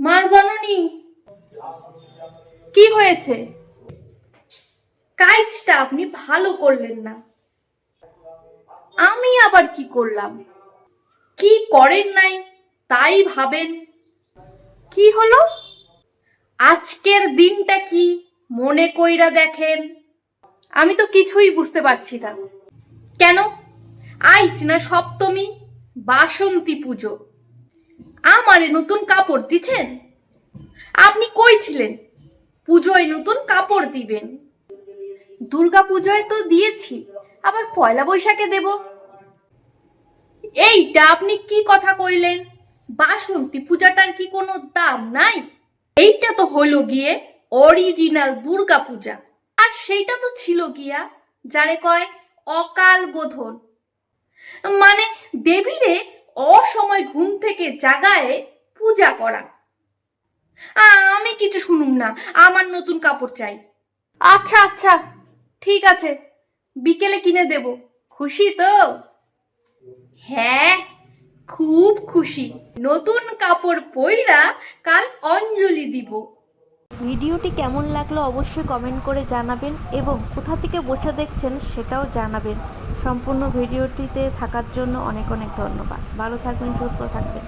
মা জননী। কি হয়েছে? কাজটা আপনি ভালো করলেন না। আমি আবার কি করলাম? কি করেন নাই তাই ভাবেন। কি হলো? আজকের দিনটা কি মনে কইরা দেখেন। আমি তো কিছুই বুঝতে পারছি না। কেন? আইজ না সপ্তমী, বাসন্তী পুজো। আমারে নতুন কাপড় দিছেন? আপনি কই ছিলেন? পুজোয় নতুন কাপড় দিবেন। দুর্গা পুজোয় তো দিয়েছি, আবার পয়লা বৈশাখে দেব। এইটা আপনি কি কথা কইলেন? বাসন্তী পূজাটার কি কোনো দাম নাই? এইটা তো হলো গিয়ে অরিজিনাল দুর্গা পূজা। আর সেইটা তো ছিল গিয়া, যারে কয় অকাল বোধন মানে দেবীরে অসময় ঘুম থেকে জাগায় পূজা করা। আমি কিছু শুনুম না, আমার নতুন কাপড় চাই। আচ্ছা আচ্ছা ঠিক আছে, বিকেলে কিনে দেব। খুশি তো? হ্যাঁ খুব খুশি। নতুন কাপড় পইরা কাল অঞ্জলি দিব। ভিডিওটি কেমন লাগল অবশ্যই কমেন্ট করে জানাবেন এবং কোথা থেকে বসে দেখছেন সেটাও জানাবেন। সম্পূর্ণ ভিডিওটিতে থাকার জন্য অনেক অনেক ধন্যবাদ। ভালো থাকবেন, সুস্থ থাকবেন।